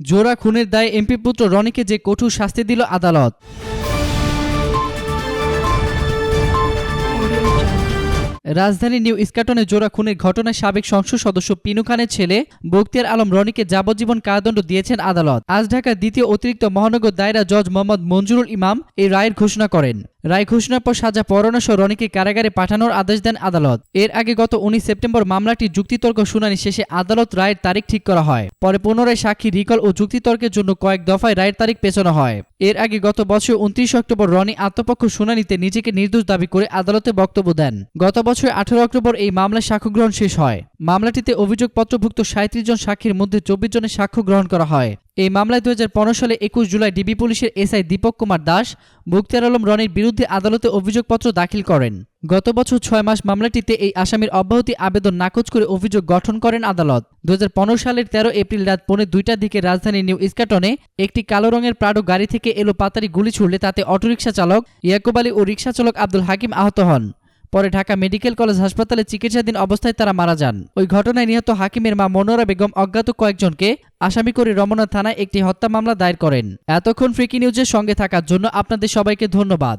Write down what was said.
জোড়া খুনের দায়ে এমপি পুত্র রনিকে যে কঠোর শাস্তি দিল আদালত। রাজধানী নিউ ইস্কাটনে জোড়া খুনের ঘটনায় সাবেক সংসদ সদস্য পিনু খানের ছেলে বক্তিয়ার আলম রনিকে যাবজ্জীবন কারাদণ্ড দিয়েছেন আদালত। আজ ঢাকার দ্বিতীয় অতিরিক্ত মহানগর দায়রা জজ মোহাম্মদ মঞ্জুরুল ইমাম এই রায়ের ঘোষণা করেন। রায় ঘোষণার পর সাজা পরোয়ানা সহ রনিকে কারাগারে পাঠানোর আদেশ দেন আদালত। এর আগে গত উনিশ সেপ্টেম্বর মামলাটি যুক্তিতর্ক শুনানি শেষে আদালত রায়ের তারিখ ঠিক করা হয়। পরে পুনরায় সাক্ষী রিকল ও যুক্তিতর্কের জন্য কয়েক দফায় রায়ের তারিখ পেছানো হয়। এর আগে গত বছর উনত্রিশ অক্টোবর রনি আত্মপক্ষ শুনানিতে নিজেকে নির্দোষ দাবি করে আদালতে বক্তব্য দেন। গত বছর আঠারো অক্টোবর এই মামলায় সাক্ষ্য গ্রহণ শেষ হয়। মামলাটিতে অভিযোগপত্রভুক্ত সাঁত্রিশ জন সাক্ষীর মধ্যে চব্বিশ জনের সাক্ষ্য গ্রহণ করা হয়। এই মামলায় দু হাজার পনেরো সালে একুশ জুলাই ডিবি পুলিশের এসআই দীপক কুমার দাস মুক্তিয়ার আলম রনির বিরুদ্ধে আদালতে অভিযোগপত্র দাখিল করেন। গত বছর ছয় মাস মামলাটিতে এই আসামির অব্যাহতি আবেদন নাকচ করে অভিযোগ গঠন করেন আদালত। দু হাজার পনেরো সালের তেরো এপ্রিল রাত পৌনে দুইটার দিকে রাজধানী নিউ ইস্কাটনে একটি কালো রঙের প্রাডো গাড়ি থেকে এলো পাতারি গুলি ছুড়লে তাতে অটোরিকশা চালক ইয়াকুব আলী ও রিকশা চালক আব্দুল হাকিম আহত হন। পরে ঢাকা মেডিকেল কলেজ হাসপাতালে চিকিৎসাধীন অবস্থায় তারা মারা যান। ওই ঘটনায় নিহত হাকিমের মা মনোরা বেগম অজ্ঞাত কয়েকজনকে আসামি করে রমনা থানায় একটি হত্যা মামলা দায়ের করেন। এতক্ষণ ফ্রিকি নিউজের সঙ্গে থাকার জন্য আপনাদের সবাইকে ধন্যবাদ।